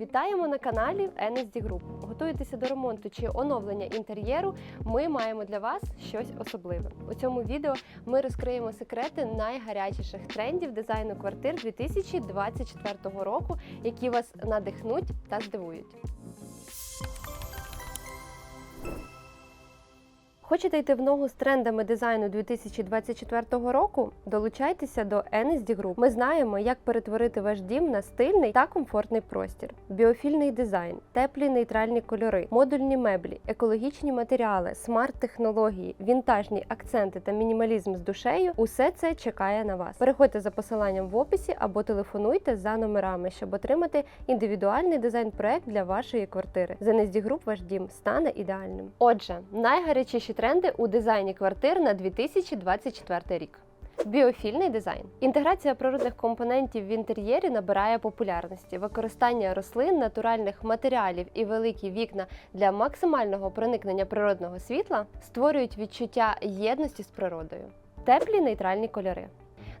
Вітаємо на каналі NSD Group. Готуєтеся до ремонту чи оновлення інтер'єру. Ми маємо для вас щось особливе. У цьому відео ми розкриємо секрети найгарячіших трендів дизайну квартир 2024 року, які вас надихнуть та здивують. Хочете йти в ногу з трендами дизайну 2024 року? Долучайтеся до NSD Group. Ми знаємо, як перетворити ваш дім на стильний та комфортний простір. Біофільний дизайн, теплі нейтральні кольори, модульні меблі, екологічні матеріали, смарт-технології, вінтажні акценти та мінімалізм з душею усе це чекає на вас. Переходьте за посиланням в описі або телефонуйте за номерами, щоб отримати індивідуальний дизайн-проект для вашої квартири. З NSD Group ваш дім стане ідеальним. Отже, найгарячіші тренди у дизайні квартир на 2024 рік. Біофільний дизайн. Інтеграція природних компонентів в інтер'єрі набирає популярності. Використання рослин, натуральних матеріалів і великі вікна для максимального проникнення природного світла створюють відчуття єдності з природою. Теплі нейтральні кольори.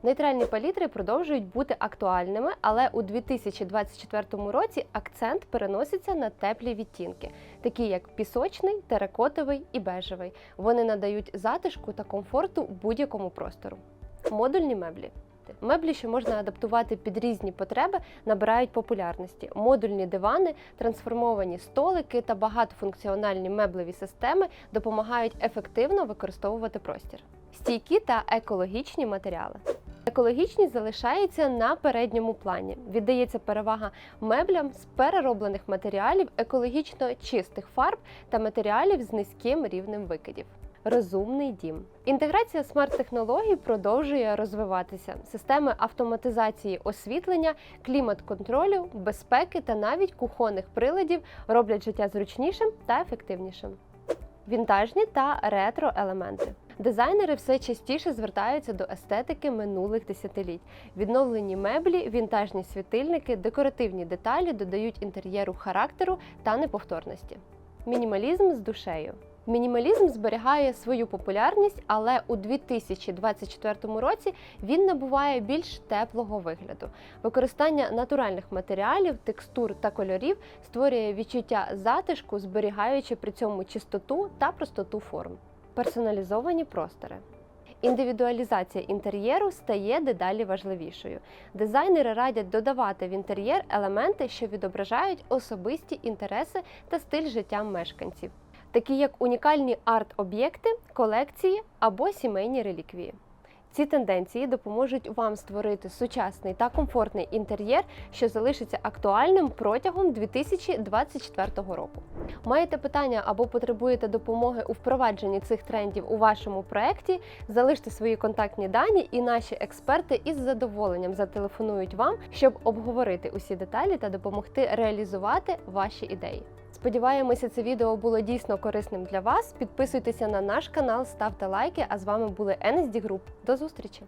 Нейтральні палітри продовжують бути актуальними, але у 2024 році акцент переноситься на теплі відтінки, такі як пісочний, теракотовий і бежевий. Вони надають затишку та комфорту будь-якому простору. Модульні меблі. Меблі, що можна адаптувати під різні потреби, набирають популярності. Модульні дивани, трансформовані столики та багатофункціональні меблеві системи допомагають ефективно використовувати простір. Стійкі та екологічні матеріали. Екологічність залишається на передньому плані. Віддається перевага меблям з перероблених матеріалів, екологічно чистих фарб та матеріалів з низьким рівнем викидів. Розумний дім. Інтеграція смарт-технологій продовжує розвиватися. Системи автоматизації освітлення, клімат-контролю, безпеки та навіть кухонних приладів роблять життя зручнішим та ефективнішим. Вінтажні та ретро елементи. Дизайнери все частіше звертаються до естетики минулих десятиліть. Відновлені меблі, вінтажні світильники, декоративні деталі додають інтер'єру характеру та неповторності. Мінімалізм з душею. Мінімалізм зберігає свою популярність, але у 2024 році він набуває більш теплого вигляду. Використання натуральних матеріалів, текстур та кольорів створює відчуття затишку, зберігаючи при цьому чистоту та простоту форм. Персоналізовані простори. Індивідуалізація інтер'єру стає дедалі важливішою. Дизайнери радять додавати в інтер'єр елементи, що відображають особисті інтереси та стиль життя мешканців, такі як унікальні арт-об'єкти, колекції або сімейні реліквії. Ці тенденції допоможуть вам створити сучасний та комфортний інтер'єр, що залишиться актуальним протягом 2024 року. Маєте питання або потребуєте допомоги у впровадженні цих трендів у вашому проєкті? Залиште свої контактні дані, і наші експерти із задоволенням зателефонують вам, щоб обговорити усі деталі та допомогти реалізувати ваші ідеї. Сподіваємося, це відео було дійсно корисним для вас. Підписуйтеся на наш канал, ставте лайки. А з вами були NSD Group. До зустрічі!